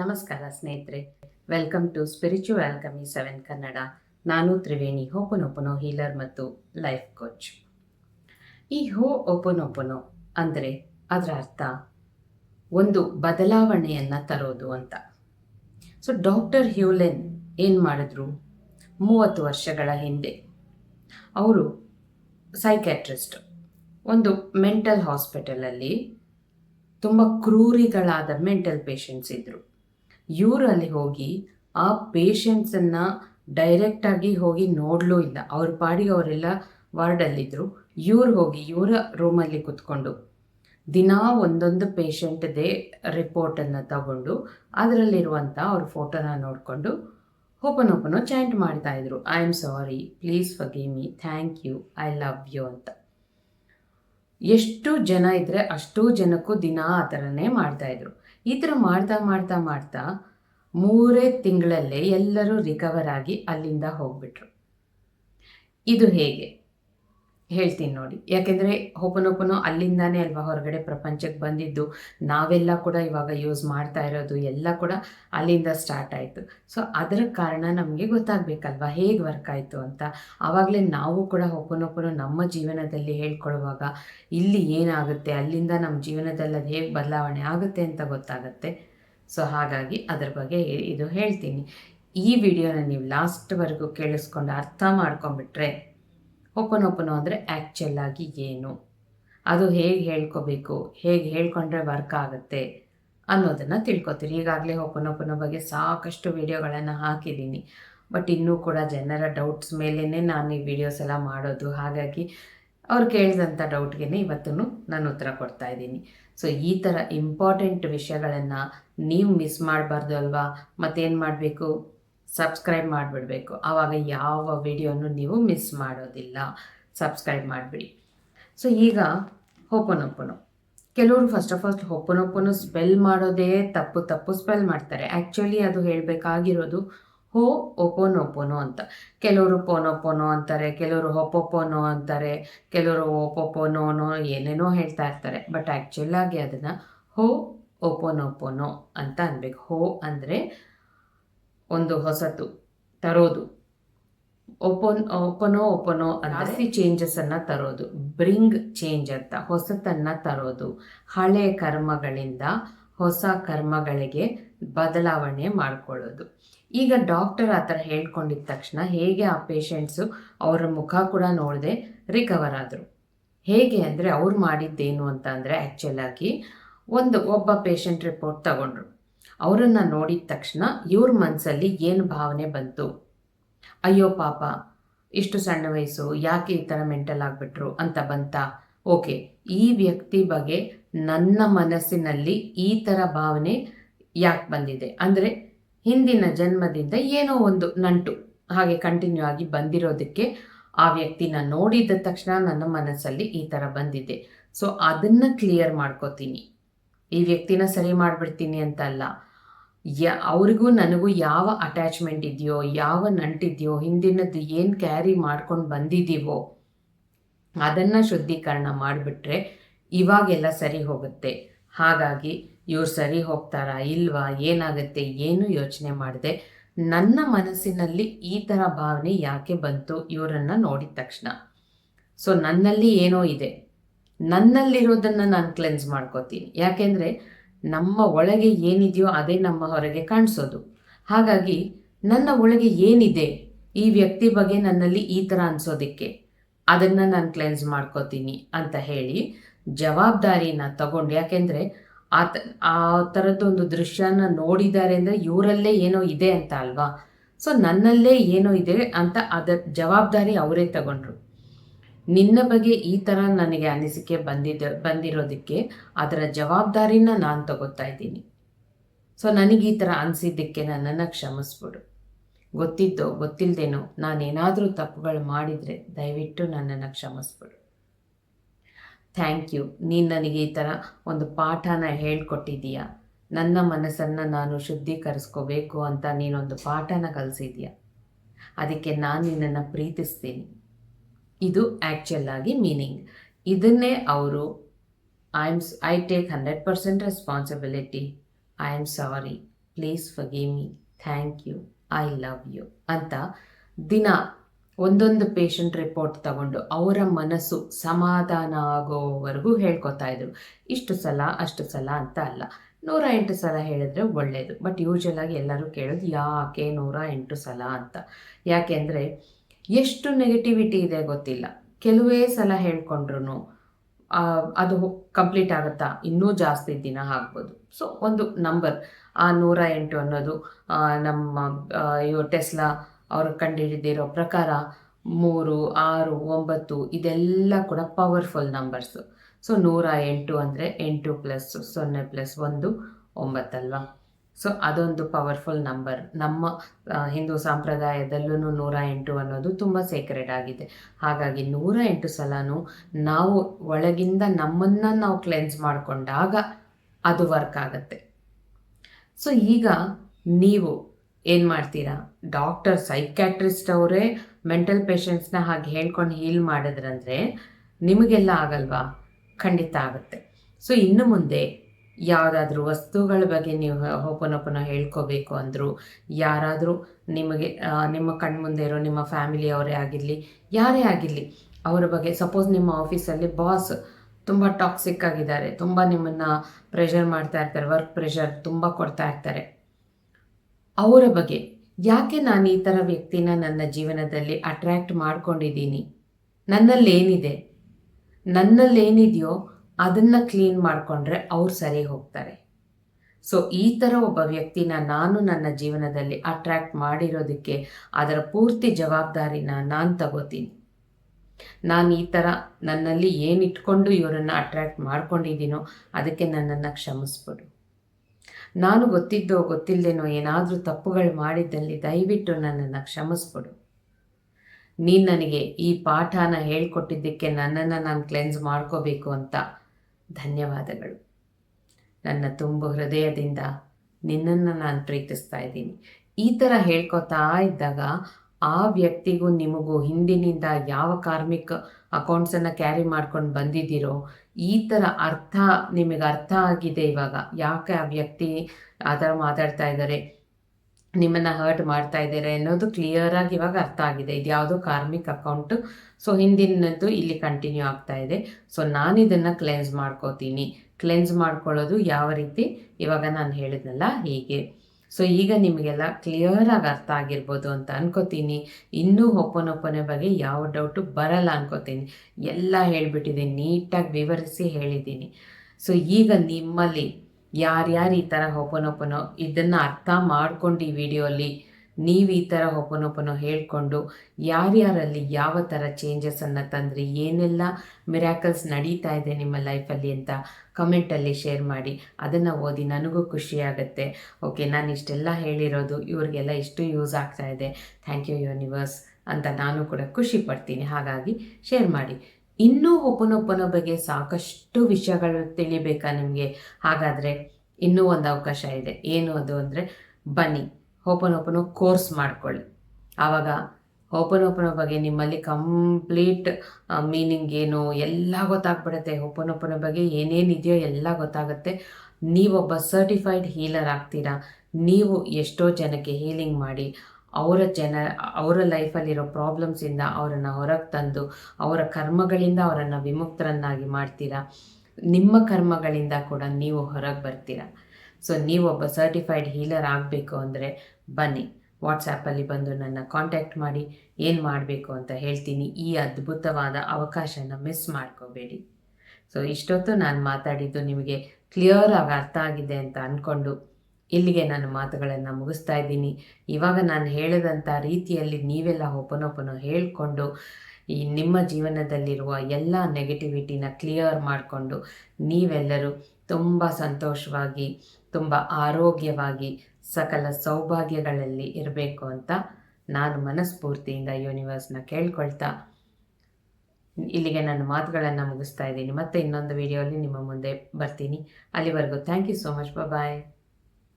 ನಮಸ್ಕಾರ ಸ್ನೇಹಿತರೆ. Welcome to spiritual alchemy seven Kannada ನಾನು ತ್ರಿವೇಣಿ ಹೋಪನೊಪನೋ ಹೀಲರ್ ಮತ್ತು ಲೈಫ್ ಕೋಚ್ ಈ ಹೋ ಓಪನೊಪನೋ ಅಂದರೆ ಅದರ ಅರ್ಥ ಒಂದು ಬದಲಾವಣೆಯನ್ನು ತರೋದು ಅಂತ. ಸೊ ಡಾಕ್ಟರ್ ಹ್ಯೂಲೆನ್ ಏನು ಮಾಡಿದ್ರು? ಮೂವತ್ತು ವರ್ಷಗಳ ಹಿಂದೆ ಅವರು ಸೈಕ್ಯಾಟ್ರಿಸ್ಟ್ ಒಂದು ಮೆಂಟಲ್ ಹಾಸ್ಪಿಟಲಲ್ಲಿ ತುಂಬ ಕ್ರೂರಿಗಳಾದ ಮೆಂಟಲ್ ಪೇಷಂಟ್ಸ್ ಇದ್ದರು ಇವರು ಅಲ್ಲಿ ಹೋಗಿ ಆ ಪೇಷಂಟ್ಸನ್ನು ಡೈರೆಕ್ಟಾಗಿ ಹೋಗಿ ನೋಡಲೂ ಇಲ್ಲ. ಅವ್ರ ಪಾಡಿಗೆ ಅವರೆಲ್ಲ ವಾರ್ಡಲ್ಲಿದ್ದರು ಇವ್ರು ಹೋಗಿ ಇವರ ರೂಮಲ್ಲಿ ಕುತ್ಕೊಂಡು ದಿನಾ ಒಂದೊಂದು ಪೇಷಂಟ್ದೇ ರಿಪೋರ್ಟನ್ನು ತಗೊಂಡು ಅದರಲ್ಲಿರುವಂಥ ಅವ್ರ ಫೋಟೋನ ನೋಡಿಕೊಂಡು ಓಪನ್ ಓಪನು ಚಾಂಟ್ ಮಾಡ್ತಾಯಿದ್ರು I am sorry please forgive me thank you I love you ಅಂತ. ಎಷ್ಟು ಜನ ಇದ್ದರೆ ಅಷ್ಟು ಜನಕ್ಕೂ ದಿನ ಆ ಥರನೇ ಮಾಡ್ತಾಯಿದ್ರು ಈ ಥರ ಮಾಡ್ತಾ ಮಾಡ್ತಾ ಮಾಡ್ತಾ ಮೂರೇ ತಿಂಗಳಲ್ಲೇ ಎಲ್ಲರೂ ರಿಕವರ್ ಆಗಿ ಅಲ್ಲಿಂದ ಹೋಗ್ಬಿಟ್ರು. ಇದು ಹೇಗೆ? ಹೇಳ್ತೀನಿ ನೋಡಿ. ಯಾಕೆಂದರೆ ಓಪನೋಪನೋ ಅಲ್ಲಿಂದಾನೇ ಅಲ್ವಾ ಹೊರಗಡೆ ಪ್ರಪಂಚಕ್ಕೆ ಬಂದಿದ್ದು. ನಾವೆಲ್ಲ ಕೂಡ ಇವಾಗ ಯೂಸ್ ಮಾಡ್ತಾ ಇರೋದು ಎಲ್ಲ ಕೂಡ ಅಲ್ಲಿಂದ ಸ್ಟಾರ್ಟ್ ಆಯಿತು. ಸೊ ಅದರ ಕಾರಣ ನಮಗೆ ಗೊತ್ತಾಗಬೇಕಲ್ವಾ? ಹೇಗೆ ವರ್ಕ್ ಆಯಿತು ಅಂತ? ಆವಾಗಲೇ ನಾವು ಕೂಡ ಓಪನೋಪನೋ ನಮ್ಮ ಜೀವನದಲ್ಲಿ ಹೇಳ್ಕೊಳ್ಳುವಾಗ ಇಲ್ಲಿ ಏನಾಗುತ್ತೆ? ಅಲ್ಲಿಂದ ನಮ್ಮ ಜೀವನದಲ್ಲಿ ಅದು ಹೇಗೆ ಬದಲಾವಣೆ ಆಗುತ್ತೆ ಅಂತ ಗೊತ್ತಾಗುತ್ತೆ. ಸೊ ಹಾಗಾಗಿ ಅದರ ಬಗ್ಗೆ ಇದು ಹೇಳ್ತೀನಿ. ಈ ವಿಡಿಯೋನ ನೀವು ಲಾಸ್ಟ್ವರೆಗೂ ಕೇಳಿಸ್ಕೊಂಡು ಅರ್ಥ ಮಾಡ್ಕೊಂಬಿಟ್ರೆ ಓಪನ್ ಓಪನು ಅಂದರೆ ಆ್ಯಕ್ಚುಲ್ ಆಗಿ ಏನು? ಅದು ಹೇಗೆ ಹೇಳ್ಕೋಬೇಕು? ಹೇಗೆ ಹೇಳ್ಕೊಂಡ್ರೆ ವರ್ಕ್ ಆಗುತ್ತೆ? ಅನ್ನೋದನ್ನು ತಿಳ್ಕೊತೀರಿ. ಈಗಾಗಲೇ ಓಪನ್ ಓಪನ್ ಬಗ್ಗೆ ಸಾಕಷ್ಟು ವಿಡಿಯೋಗಳನ್ನು ಹಾಕಿದ್ದೀನಿ. ಬಟ್ ಇನ್ನೂ ಕೂಡ ಜನರ ಡೌಟ್ಸ್ ಮೇಲೇ ನಾನು ಈ ವಿಡಿಯೋಸ್ ಎಲ್ಲ ಮಾಡೋದು. ಹಾಗಾಗಿ ಅವ್ರು ಕೇಳಿದಂಥ ಡೌಟ್ಗೆ ಇವತ್ತೂ ನಾನು ಉತ್ತರ ಕೊಡ್ತಾ ಇದ್ದೀನಿ. ಸೊ ಈ ಥರ ಇಂಪಾರ್ಟೆಂಟ್ ವಿಷಯಗಳನ್ನು ನೀವು ಮಿಸ್ ಮಾಡಬಾರ್ದು ಅಲ್ವಾ? ಮತ್ತೇನು ಮಾಡಬೇಕು? ಸಬ್ಸ್ಕ್ರೈಬ್ ಮಾಡಿಬಿಡಬೇಕು. ಆವಾಗ ಯಾವ ವಿಡಿಯೋನು ನೀವು ಮಿಸ್ ಮಾಡೋದಿಲ್ಲ. ಸಬ್ಸ್ಕ್ರೈಬ್ ಮಾಡಿಬಿಡಿ. ಸೊ ಈಗ ಹೊಪ್ಪನೊಪ್ಪನು ಕೆಲವರು first of all ho'oponopono spell ಮಾಡೋದೇ ತಪ್ಪು ತಪ್ಪು ಸ್ಪೆಲ್ ಮಾಡ್ತಾರೆ. ಆ್ಯಕ್ಚುಲಿ ಅದು ಹೇಳಬೇಕಾಗಿರೋದು ಹೋ ಒಪೋನೊಪೋನೋ ಅಂತ. ಕೆಲವರು ಪೋನೊಪೋನೋ ಅಂತಾರೆ, ಕೆಲವರು ಹೊಪೊಪೋನೋ ಅಂತಾರೆ, ಕೆಲವರು ಓಪೊಪೋನೋನೋ ಏನೇನೋ ಹೇಳ್ತಾ ಇರ್ತಾರೆ. ಬಟ್ ಆ್ಯಕ್ಚುಲಾಗಿ ಅದನ್ನು ಹೋ ಒಪೋನೊಪೋನೋ ಅಂತ ಅನ್ಬೇಕು. ಹೋ ಅಂದರೆ ಒಂದು ಹೊಸತು ತರೋದು. ಓಪನ್ ಓಪನೋ ಓಪನೋ ಜಾಸ್ತಿ ಅನ್ನ ತರೋದು. ಬ್ರಿಂಗ್ ಚೇಂಜ್ ಅಂತ ಹೊಸತನ್ನ ತರೋದು. ಹಳೆ ಕರ್ಮಗಳಿಂದ ಹೊಸ ಕರ್ಮಗಳಿಗೆ ಬದಲಾವಣೆ ಮಾಡ್ಕೊಳ್ಳೋದು. ಈಗ ಡಾಕ್ಟರ್ ಆ ಥರ ಹೇಳ್ಕೊಂಡಿದ್ದ ತಕ್ಷಣ ಹೇಗೆ ಆ ಪೇಷಂಟ್ಸು ಅವರ ಮುಖ ಕೂಡ ನೋಡದೆ ರಿಕವರ್ ಆದರು. ಹೇಗೆ ಅಂದರೆ ಅವ್ರು ಮಾಡಿದ್ದೇನು ಅಂತ ಅಂದರೆ ಆ್ಯಕ್ಚುಲಾಗಿ ಒಂದು ಒಬ್ಬ ಪೇಷಂಟ್ ರಿಪೋರ್ಟ್ ತಗೊಂಡ್ರು. ಅವರನ್ನು ನೋಡಿದ ತಕ್ಷಣ ಇವ್ರ ಮನಸ್ಸಲ್ಲಿ ಏನು ಭಾವನೆ ಬಂತು? ಅಯ್ಯೋ ಪಾಪ, ಇಷ್ಟು ಸಣ್ಣ ವಯಸ್ಸು, ಯಾಕೆ ಈ ಥರ ಮೆಂಟಲ್ ಆಗಿಬಿಟ್ರು ಅಂತ ಬಂತ? ಓಕೆ, ಈ ವ್ಯಕ್ತಿ ಬಗ್ಗೆ ನನ್ನ ಮನಸ್ಸಿನಲ್ಲಿ ಈ ಥರ ಭಾವನೆ ಯಾಕೆ ಬಂದಿದೆ? ಅಂದರೆ ಹಿಂದಿನ ಜನ್ಮದಿಂದ ಏನೋ ಒಂದು ನಂಟು, ಹಾಗೆ ಕಂಟಿನ್ಯೂ ಆಗಿ ಬಂದಿರೋದಕ್ಕೆ ಆ ವ್ಯಕ್ತಿನ ನೋಡಿದ ತಕ್ಷಣ ನನ್ನ ಮನಸ್ಸಲ್ಲಿ ಈ ಥರ ಬಂದಿದೆ. ಸೊ ಅದನ್ನು ಕ್ಲಿಯರ್ ಮಾಡ್ಕೋತೀನಿ. ಈ ವ್ಯಕ್ತಿನ ಸರಿ ಮಾಡಿಬಿಡ್ತೀನಿ ಅಂತ ಅಲ್ಲ. ಯ, ಅವ್ರಿಗೂ ನನಗೂ ಯಾವ ಅಟ್ಯಾಚ್ಮೆಂಟ್ ಇದೆಯೋ, ಯಾವ ನಂಟಿದೆಯೋ, ಹಿಂದಿನದ್ದು ಏನು ಕ್ಯಾರಿ ಮಾಡ್ಕೊಂಡು ಬಂದಿದ್ದೀವೋ ಅದನ್ನು ಶುದ್ಧೀಕರಣ ಮಾಡಿಬಿಟ್ರೆ ಇವಾಗೆಲ್ಲ ಸರಿ ಹೋಗುತ್ತೆ. ಹಾಗಾಗಿ ಇವ್ರು ಸರಿ ಹೋಗ್ತಾರಾ, ಇಲ್ವಾ, ಏನಾಗುತ್ತೆ, ಏನು ಯೋಚನೆ ಮಾಡಿದೆ, ನನ್ನ ಮನಸ್ಸಿನಲ್ಲಿ ಈ ಥರ ಭಾವನೆ ಯಾಕೆ ಬಂತು ಇವರನ್ನು ನೋಡಿದ ತಕ್ಷಣ. ಸೊ ನನ್ನಲ್ಲಿ ಏನೋ ಇದೆ. ನನ್ನಲ್ಲಿರೋದನ್ನು ನಾನು ಕ್ಲೆನ್ಸ್ ಮಾಡ್ಕೋತೀನಿ. ಯಾಕೆಂದರೆ ನಮ್ಮ ಒಳಗೆ ಏನಿದೆಯೋ ಅದೇ ನಮ್ಮ ಹೊರಗೆ ಕಾಣಿಸೋದು. ಹಾಗಾಗಿ ನನ್ನ ಒಳಗೆ ಏನಿದೆ ಈ ವ್ಯಕ್ತಿ ಬಗ್ಗೆ ನನ್ನಲ್ಲಿ ಈ ಥರ ಅನಿಸೋದಕ್ಕೆ ಅದನ್ನು ನಾನು ಕ್ಲೆನ್ಸ್ ಮಾಡ್ಕೋತೀನಿ ಅಂತ ಹೇಳಿ ಜವಾಬ್ದಾರಿನ ತಗೊಂಡು. ಯಾಕೆಂದರೆ ಆ ತ ಆ ಥರದ್ದೊಂದು ದೃಶ್ಯನ ನೋಡಿದ್ದಾರೆ ಅಂದರೆ ಇವರಲ್ಲೇ ಏನೋ ಇದೆ ಅಂತ ಅಲ್ವಾ? ಸೊ ನನ್ನಲ್ಲೇ ಏನೋ ಇದೆ ಅಂತ ಅದರ ಜವಾಬ್ದಾರಿ ಅವರೇ ತಗೊಂಡ್ರು. ನಿನ್ನ ಬಗ್ಗೆ ಈ ಥರ ನನಗೆ ಅನಿಸಿಕೆ ಬಂದಿದ್ದ, ಬಂದಿರೋದಕ್ಕೆ ಅದರ ಜವಾಬ್ದಾರಿನ ನಾನು ತಗೋತಾ ಇದ್ದೀನಿ. ಸೊ ನನಗೆ ಈ ಥರ ಅನಿಸಿದ್ದಕ್ಕೆ ನನ್ನನ್ನು ಕ್ಷಮಿಸ್ಬಿಡು. ಗೊತ್ತಿದ್ದೋ ಗೊತ್ತಿಲ್ಲದೇನೋ ನಾನೇನಾದರೂ ತಪ್ಪುಗಳು ಮಾಡಿದರೆ ದಯವಿಟ್ಟು ನನ್ನನ್ನು ಕ್ಷಮಿಸ್ಬಿಡು. ಥ್ಯಾಂಕ್ ಯು ನೀನು ನನಗೆ ಈ ಥರ ಒಂದು ಪಾಠನ ಹೇಳ್ಕೊಟ್ಟಿದ್ದೀಯ? ನನ್ನ ಮನಸ್ಸನ್ನು ನಾನು ಶುದ್ಧೀಕರಿಸ್ಕೋಬೇಕು ಅಂತ ನೀನೊಂದು ಪಾಠನ ಕಲಿಸಿದೀಯ ಅದಕ್ಕೆ ನಾನು ನಿನ್ನನ್ನು ಪ್ರೀತಿಸ್ತೀನಿ. ಇದು ಆ್ಯಕ್ಚುಲ್ ಆಗಿ ಮೀನಿಂಗ್ ಇದನ್ನೇ ಅವರು I am I take hundred percent responsibility I am sorry please forgive me thank you I love you ಅಂತ ದಿನ ಒಂದೊಂದು ಪೇಷಂಟ್ ರಿಪೋರ್ಟ್ ತಗೊಂಡು ಅವರ ಮನಸ್ಸು ಸಮಾಧಾನ ಆಗೋವರೆಗೂ ಹೇಳ್ಕೊತಾ ಇದ್ರು. ಇಷ್ಟು ಸಲ, ಅಷ್ಟು ಸಲ ಅಂತ ಅಲ್ಲ. ನೂರ ಎಂಟು ಸಲ ಹೇಳಿದ್ರೆ ಒಳ್ಳೆಯದು ಬಟ್ ಯೂಶಲಾಗಿ ಎಲ್ಲರೂ ಕೇಳೋದು, ಯಾಕೆ ನೂರ ಎಂಟು ಸಲ ಅಂತ? ಯಾಕೆಂದರೆ ಎಷ್ಟು ನೆಗೆಟಿವಿಟಿ ಇದೆ ಗೊತ್ತಿಲ್ಲ. ಕೆಲವೇ ಸಲ ಹೇಳ್ಕೊಂಡ್ರು ಅದು ಕಂಪ್ಲೀಟ್ ಆಗುತ್ತಾ? ಇನ್ನೂ ಜಾಸ್ತಿ ದಿನ ಆಗ್ಬೋದು. ಸೊ ಒಂದು ನಂಬರ್ ಆ ನೂರ ಎಂಟು ಅನ್ನೋದು ನಮ್ಮ ಇವರು ಟೆಸ್ಲಾ ಅವರು ಕಂಡುಹಿಡಿದಿರೋ ಪ್ರಕಾರ ಮೂರು, ಆರು, ಒಂಬತ್ತು, ಇದೆಲ್ಲ ಕೂಡ ಪವರ್ಫುಲ್ ನಂಬರ್ಸು ಸೊ ನೂರ ಎಂಟು ಅಂದರೆ ಎಂಟು ಪ್ಲಸ್ ಸೊನ್ನೆ ಪ್ಲಸ್ ಒಂದು, ಒಂಬತ್ತಲ್ವಾ? ಸೊ ಅದೊಂದು ಪವರ್ಫುಲ್ ನಂಬರ್ ನಮ್ಮ ಹಿಂದೂ ಸಂಪ್ರದಾಯದಲ್ಲೂ ನೂರ ಎಂಟು ಅನ್ನೋದು ತುಂಬ ಸೇಕ್ರೆಡ್ ಆಗಿದೆ. ಹಾಗಾಗಿ ನೂರ ಎಂಟು ಸಲನೂ ನಾವು ಒಳಗಿಂದ ನಮ್ಮನ್ನು ನಾವು ಕ್ಲೆನ್ಸ್ ಮಾಡಿಕೊಂಡಾಗ ಅದು ವರ್ಕ್ ಆಗುತ್ತೆ. ಸೊ ಈಗ ನೀವು ಏನು ಮಾಡ್ತೀರಾ? ಡಾಕ್ಟರ್ ಸೈಕ್ಯಾಟ್ರಿಸ್ಟ್ ಅವರೇ ಮೆಂಟಲ್ ಪೇಷಂಟ್ಸ್ನ ಹಾಗೆ ಹೇಳ್ಕೊಂಡು ಹೀಲ್ ಮಾಡಿದ್ರಂದರೆ ನಿಮಗೆಲ್ಲ ಆಗಲ್ವಾ? ಖಂಡಿತ ಆಗುತ್ತೆ. ಸೊ ಇನ್ನು ಮುಂದೆ ಯಾವುದಾದ್ರೂ ವಸ್ತುಗಳ ಬಗ್ಗೆ ನೀವು ಓಪನ್ ಹೇಳ್ಕೋಬೇಕು ಅಂದರು, ಯಾರಾದರೂ ನಿಮಗೆ ನಿಮ್ಮ ಕಣ್ಮುಂದೆ ಇರೋ ನಿಮ್ಮ ಫ್ಯಾಮಿಲಿಯವರೇ ಆಗಿರಲಿ, ಯಾರೇ ಆಗಿರಲಿ, ಅವರ ಬಗ್ಗೆ, ಸಪೋಸ್ ನಿಮ್ಮ ಆಫೀಸಲ್ಲಿ ಬಾಸ್ ತುಂಬ ಟಾಕ್ಸಿಕ್ ಆಗಿದ್ದಾರೆ, ತುಂಬ ನಿಮ್ಮನ್ನು ಪ್ರೆಷರ್ ಮಾಡ್ತಾ ಇರ್ತಾರೆ ವರ್ಕ್ ಪ್ರೆಷರ್ ತುಂಬ ಕೊಡ್ತಾ ಇರ್ತಾರೆ. ಅವರ ಬಗ್ಗೆ ಯಾಕೆ ನಾನು ಈ ಥರ ವ್ಯಕ್ತಿನ ನನ್ನ ಜೀವನದಲ್ಲಿ ಅಟ್ರ್ಯಾಕ್ಟ್ ಮಾಡ್ಕೊಂಡಿದ್ದೀನಿ? ನನ್ನಲ್ಲೇನಿದೆ? ನನ್ನಲ್ಲೇನಿದೆಯೋ ಅದನ್ನು ಕ್ಲೀನ್ ಮಾಡಿಕೊಂಡ್ರೆ ಅವ್ರು ಸರಿ ಹೋಗ್ತಾರೆ. ಸೊ ಈ ಥರ ಒಬ್ಬ ವ್ಯಕ್ತಿನ ನಾನು ನನ್ನ ಜೀವನದಲ್ಲಿ ಅಟ್ರ್ಯಾಕ್ಟ್ ಮಾಡಿರೋದಕ್ಕೆ ಅದರ ಪೂರ್ತಿ ಜವಾಬ್ದಾರಿನ ನಾನು ತಗೋತೀನಿ. ನಾನು ಈ ಥರ ನನ್ನಲ್ಲಿ ಏನು ಇಟ್ಕೊಂಡು ಇವರನ್ನು ಅಟ್ರ್ಯಾಕ್ಟ್ ಮಾಡ್ಕೊಂಡಿದ್ದೀನೋ ಅದಕ್ಕೆ ನನ್ನನ್ನು ಕ್ಷಮಿಸ್ಬಿಡು. ನಾನು ಗೊತ್ತಿದ್ದೋ ಗೊತ್ತಿಲ್ಲದೇನೋ ಏನಾದರೂ ತಪ್ಪುಗಳು ಮಾಡಿದ್ದಲ್ಲಿ ದಯವಿಟ್ಟು ನನ್ನನ್ನು ಕ್ಷಮಿಸ್ಬಿಡು. ನೀನು ನನಗೆ ಈ ಪಾಠನ ಹೇಳ್ಕೊಟ್ಟಿದ್ದಕ್ಕೆ ನನ್ನನ್ನು ನಾನು ಕ್ಲೆನ್ಸ್ ಮಾಡ್ಕೋಬೇಕು ಅಂತ ಧನ್ಯವಾದಗಳು. ನನ್ನ ತುಂಬ ಹೃದಯದಿಂದ ನಿನ್ನನ್ನು ನಾನು ಪ್ರೀತಿಸ್ತಾ ಇದ್ದೀನಿ. ಈ ಥರ ಹೇಳ್ಕೊತಾ ಇದ್ದಾಗ ಆ ವ್ಯಕ್ತಿಗೂ ನಿಮಗೂ ಹಿಂದಿನಿಂದ ಯಾವ ಕಾರ್ಮಿಕ ಅಕೌಂಟ್ಸನ್ನು ಕ್ಯಾರಿ ಮಾಡ್ಕೊಂಡು ಬಂದಿದ್ದೀರೋ, ಈ ಥರ ಅರ್ಥ, ನಿಮಗೆ ಅರ್ಥ ಆಗಿದೆ ಇವಾಗ. ಯಾಕೆ ಆ ವ್ಯಕ್ತಿ ಆ ಥರ ಮಾತಾಡ್ತಾ ಇದ್ದಾರೆ? ನಿಮ್ಮನ್ನು ಹರ್ಟ್ ಮಾಡ್ತಾ ಇದ್ದಾರೆ ಅನ್ನೋದು ಕ್ಲಿಯರಾಗಿ ಇವಾಗ ಅರ್ಥ ಆಗಿದೆ. ಇದು ಯಾವುದೋ ಕಾರ್ಮಿಕ್ ಅಕೌಂಟು ಸೊ ಹಿಂದಿನದ್ದು ಇಲ್ಲಿ ಕಂಟಿನ್ಯೂ ಆಗ್ತಾ ಇದೆ. ಸೊ ನಾನು ಇದನ್ನು ಕ್ಲೆನ್ಸ್ ಮಾಡ್ಕೋತೀನಿ. ಕ್ಲೆನ್ಸ್ ಮಾಡ್ಕೊಳ್ಳೋದು ಯಾವ ರೀತಿ? ಇವಾಗ ನಾನು ಹೇಳಿದ್ನಲ್ಲ ಹೀಗೆ. ಸೊ ಈಗ ನಿಮಗೆಲ್ಲ ಕ್ಲಿಯರಾಗಿ ಅರ್ಥ ಆಗಿರ್ಬೋದು ಅಂತ ಅನ್ಕೋತೀನಿ. ಇನ್ನೂ ಒಪ್ಪನೊಪ್ಪನೆ ಬಗ್ಗೆ ಯಾವ ಡೌಟು ಬರಲ್ಲ ಅನ್ಕೋತೀನಿ. ಎಲ್ಲ ಹೇಳಿಬಿಟ್ಟಿದ್ದೀನಿ, ನೀಟಾಗಿ ವಿವರಿಸಿ ಹೇಳಿದ್ದೀನಿ. ಸೊ ಈಗ ನಿಮ್ಮಲ್ಲಿ ಯಾರ್ಯಾರು ಈ ಥರ ಹೊಪನೊಪನೋ ಇದನ್ನು ಅರ್ಥ ಮಾಡ್ಕೊಂಡು ಈ ವಿಡಿಯೋಲಿ ನೀವು ಈ ಥರ ಹೊಪನೊಪನೋ ಹೇಳಿಕೊಂಡು ಯಾರ್ಯಾರಲ್ಲಿ ಯಾವ ಥರ ಚೇಂಜಸನ್ನು ತಂದ್ರಿ, ಏನೆಲ್ಲ ಮಿರಾಕಲ್ಸ್ ನಡೀತಾ ಇದೆ ನಿಮ್ಮ ಲೈಫಲ್ಲಿ ಅಂತ ಕಮೆಂಟಲ್ಲಿ ಶೇರ್ ಮಾಡಿ. ಅದನ್ನು ಓದಿ ನನಗೂ ಖುಷಿಯಾಗುತ್ತೆ ಓಕೆ ನಾನು ಇಷ್ಟೆಲ್ಲ ಹೇಳಿರೋದು, ಇವ್ರಿಗೆಲ್ಲ ಇಷ್ಟು ಯೂಸ್ ಆಗ್ತಾ ಇದೆ. ಥ್ಯಾಂಕ್ ಯು ಯೂನಿವರ್ಸ್ ಅಂತ ನಾನು ಕೂಡ ಖುಷಿ ಪಡ್ತೀನಿ. ಹಾಗಾಗಿ ಶೇರ್ ಮಾಡಿ. ಇನ್ನೂ ಒಬ್ಬನೊಬ್ಬನ ಬಗ್ಗೆ ಸಾಕಷ್ಟು ವಿಷಯಗಳು ತಿಳಿಬೇಕಾ ನಿಮಗೆ? ಹಾಗಾದರೆ ಇನ್ನೂ ಒಂದು ಅವಕಾಶ ಇದೆ. ಏನು ಅದು ಅಂದರೆ ಬನ್ನಿ ಓಪನ್ ಓಪನ್ ಕೋರ್ಸ್ ಮಾಡ್ಕೊಳ್ಳಿ. ಆವಾಗ ಓಪನ್ ಓಪನ್ ಬಗ್ಗೆ ನಿಮ್ಮಲ್ಲಿ ಕಂಪ್ಲೀಟ್ ಮೀನಿಂಗ್ ಏನು ಎಲ್ಲ ಗೊತ್ತಾಗ್ಬಿಡುತ್ತೆ. ಓಪನ್ ಓಪನ್ ಬಗ್ಗೆ ಏನೇನಿದೆಯೋ ಎಲ್ಲ ಗೊತ್ತಾಗುತ್ತೆ. ನೀವೊಬ್ಬ ಸರ್ಟಿಫೈಡ್ ಹೀಲರ್ ಆಗ್ತೀರಾ? ನೀವು ಎಷ್ಟೋ ಜನಕ್ಕೆ ಹೀಲಿಂಗ್ ಮಾಡಿ ಅವರ ಜನ, ಅವರ ಲೈಫಲ್ಲಿರೋ ಪ್ರಾಬ್ಲಮ್ಸಿಂದ ಅವರನ್ನು ಹೊರಗೆ ತಂದು, ಅವರ ಕರ್ಮಗಳಿಂದ ಅವರನ್ನು ವಿಮುಕ್ತರನ್ನಾಗಿ ಮಾಡ್ತೀರಾ? ನಿಮ್ಮ ಕರ್ಮಗಳಿಂದ ಕೂಡ ನೀವು ಹೊರಗೆ ಬರ್ತೀರಾ? ಸೊ ನೀವೊಬ್ಬ ಸರ್ಟಿಫೈಡ್ ಹೀಲರ್ ಆಗಬೇಕು ಅಂದರೆ ಬನ್ನಿ. ವಾಟ್ಸಪ್ಪಲ್ಲಿ ಬಂದು ನನ್ನ ಕಾಂಟ್ಯಾಕ್ಟ್ ಮಾಡಿ, ಏನು ಮಾಡಬೇಕು ಅಂತ ಹೇಳ್ತೀನಿ. ಈ ಅದ್ಭುತವಾದ ಅವಕಾಶನ ಮಿಸ್ ಮಾಡ್ಕೋಬೇಡಿ. ಸೊ ಇಷ್ಟೊತ್ತು ನಾನು ಮಾತಾಡಿದ್ದು ನಿಮಗೆ ಕ್ಲಿಯರ್ ಆಗಿ ಅರ್ಥ ಆಗಿದೆ ಅಂತ ಅಂದ್ಕೊಂಡು ಇಲ್ಲಿಗೆ ನಾನು ಮಾತುಗಳನ್ನು ಮುಗಿಸ್ತಾ ಇದ್ದೀನಿ. ಇವಾಗ ನಾನು ಹೇಳಿದಂಥ ರೀತಿಯಲ್ಲಿ ನೀವೆಲ್ಲ ಒಪನೊಪನು ಹೇಳಿಕೊಂಡು, ಈ ನಿಮ್ಮ ಜೀವನದಲ್ಲಿರುವ ಎಲ್ಲ ನೆಗೆಟಿವಿಟಿನ ಕ್ಲಿಯರ್ ಮಾಡಿಕೊಂಡು, ನೀವೆಲ್ಲರೂ ತುಂಬ ಸಂತೋಷವಾಗಿ, ತುಂಬ ಆರೋಗ್ಯವಾಗಿ, ಸಕಲ ಸೌಭಾಗ್ಯಗಳಲ್ಲಿ ಇರಬೇಕು ಅಂತ ನಾನು ಮನಸ್ಫೂರ್ತಿಯಿಂದ ಯೂನಿವರ್ಸ್ನ ಕೇಳ್ಕೊಳ್ತಾ ಇಲ್ಲಿಗೆ ನನ್ನ ಮಾತುಗಳನ್ನು ಮುಗಿಸ್ತಾ ಇದ್ದೀನಿ. ಮತ್ತೆ ಇನ್ನೊಂದು ವಿಡಿಯೋಲಿ ನಿಮ್ಮ ಮುಂದೆ ಬರ್ತೀನಿ. ಅಲ್ಲಿವರೆಗೂ thank you so much bye